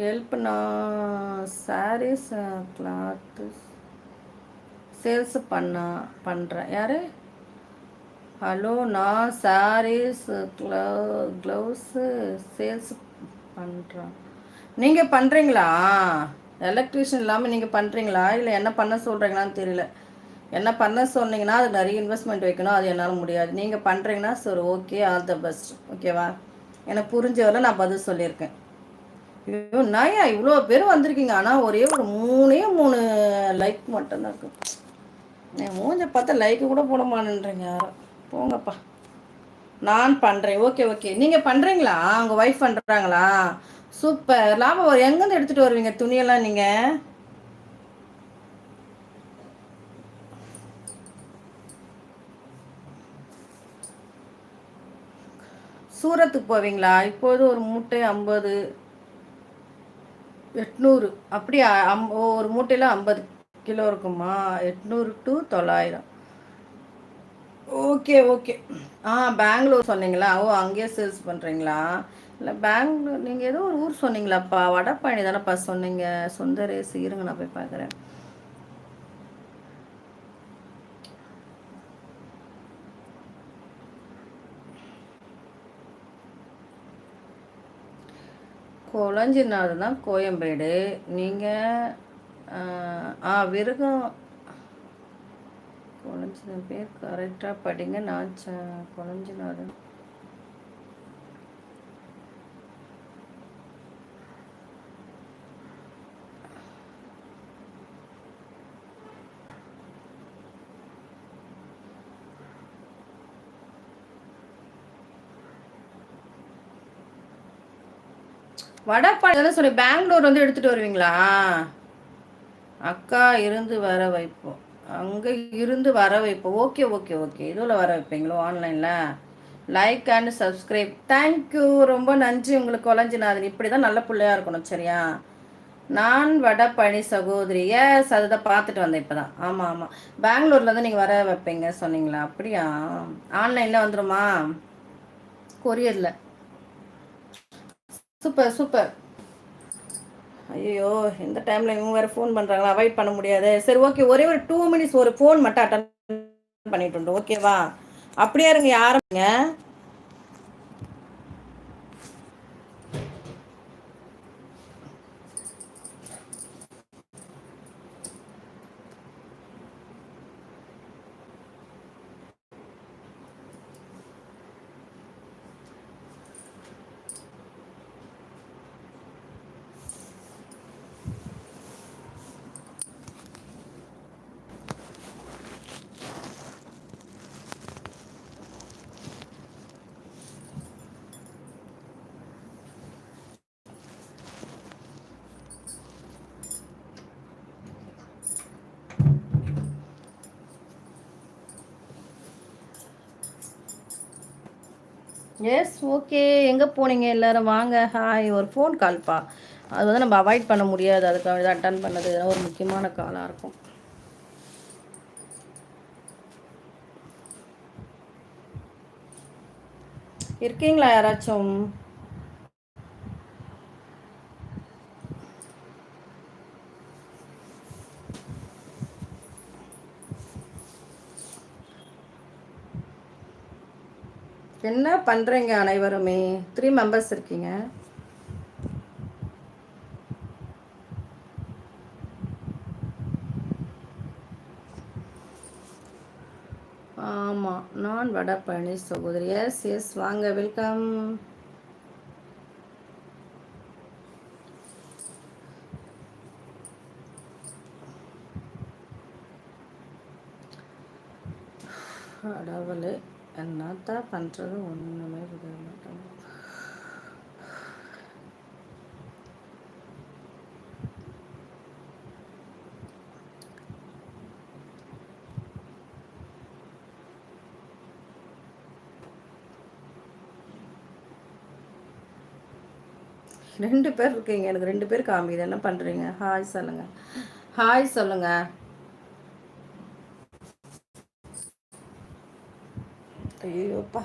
ஹெல்ப்னா saris cloth sales பண்ண பண்ணுறேன் யார் ஹலோ நான் சாரீஸ் க்ளவு க்ளவுஸு சேல்ஸ் பண்ணுறேன் நீங்கள் பண்ணுறீங்களா எலக்ட்ரிஷியன் இல்லாமல் நீங்கள் பண்ணுறீங்களா இல்லை என்ன பண்ண சொல்கிறீங்களான்னு தெரியல. என்ன பண்ண சொன்னீங்கன்னா அது நிறைய இன்வெஸ்ட்மெண்ட் வைக்கணும். அது என்னால் முடியாது. நீங்கள் பண்ணுறீங்கன்னா சரி ஓகே ஆல் த பெஸ்ட் ஓகேவா எனக்கு புரிஞ்சவரை நான் பதில் சொல்லியிருக்கேன். ஐயோ நாயா இவ்வளோ பேர் வந்திருக்கீங்க. ஆனால் ஒரே ஒரு மூணே மூணு லைக் மட்டும்தான் இருக்கும் என் மூஞ்ச பார்த்தா லைக்கு கூட போட மாட்டேன்றீங்க. யாரும் போங்கப்பா. நான் பண்ணுறேன் ஓகே ஓகே நீங்கள் பண்ணுறீங்களா உங்கள் ஒய்ஃப் பண்ணுறாங்களா சூப்பர் லாபம் வரும் எங்கேருந்து எடுத்துகிட்டு வருவீங்க துணியெல்லாம் நீங்கள் சூரத்துக்கு போவீங்களா? இப்போது ஒரு மூட்டை ஐம்பது. எட்நூறு. அப்படி அம் ஒரு மூட்டையில் ஐம்பது கிலோ இருக்குமா எட்நூறு டு தொள்ளாயிரம். Okay okay. ஆ பெங்களூர் சொன்னீங்களா? ஓ அங்கேயே சேல்ஸ் பண்ணுறீங்களா இல்லை பெங்களூர் நீங்கள் ஏதோ ஒரு ஊர் சொன்னீங்களாப்பா? வடப்பழனி தானேப்பா சொன்னீங்க. சொந்த இருங்க நான் போய் பார்க்குறேன். கொளஞ்சிநாடு தான் கோயம்பேடு. நீங்கள் ஆ விருகம். குழஞ்சி பேர் கரெக்டாக படிங்க. நான் ச கொளஞ்சிநாடு வடப்பாடி சொல்லி பெங்களூர் வந்து எடுத்துகிட்டு வருவீங்களா? அக்கா இருந்து வர வைப்போம். அங்கே இருந்து வர வைப்போம். Okay okay okay. இதில் வர வைப்பீங்களோ ஆன்லைனில்? லைக் அண்ட் சப்ஸ்கிரைப் தேங்க்யூ ரொம்ப நன்றி. உங்களுக்கு குழஞ்சினாதன் இப்படி தான் நல்ல பிள்ளையா இருக்கணும் சரியா? நான் வடபழனி சகோதரி. எஸ் அதுதான் பார்த்துட்டு வந்தேன் இப்போ தான் ஆமாம் ஆமாம் பெங்களூர்லேருந்து நீங்கள் வர வைப்பீங்க சொன்னீங்களா? அப்படியா? ஆன்லைனில் வந்துடுமா கொரியரில் சூப்பர் சூப்பர் ஐயோ இந்த டைமில் இவங்க வேறு ஃபோன் பண்ணுறாங்களா அவாய்ட் பண்ண முடியாது. சரி ஓகே ஒரே ஒரு டூ மினிட்ஸ் ஒரு ஃபோன் மட்டும் அட்டன் பண்ணிட்டு ஓகேவா அப்படியே இருங்க யாருங்க எஸ் ஓகே எங்கே போனீங்க எல்லோரும்? வாங்க ஹாய் ஒரு ஃபோன் கால்ப்பா அது வந்து நம்ம அவாய்ட் பண்ண முடியாது. அதுக்காக தான் அட்டன் பண்ணது. ஒரு முக்கியமான காலாக இருக்கும். இருக்கீங்களா யாராச்சும்? என்ன பண்ணுறீங்க அனைவருமே? த்ரீ மெம்பர்ஸ் இருக்கீங்க. ஆமாம் நான் வட பழனி சகோதரி. எஸ் எஸ் வாங்க வெல்கம் கடவுளே என்னத்தான் பண்ணுறது ஒன்றுமே புரிய மாட்டாங்க ரெண்டு பேர் இருக்கீங்க. எனக்கு ரெண்டு பேர் காமி என்ன பண்ணுறீங்க ஹாய் சொல்லுங்கள் ஹாய் சொல்லுங்கள் 对，有吧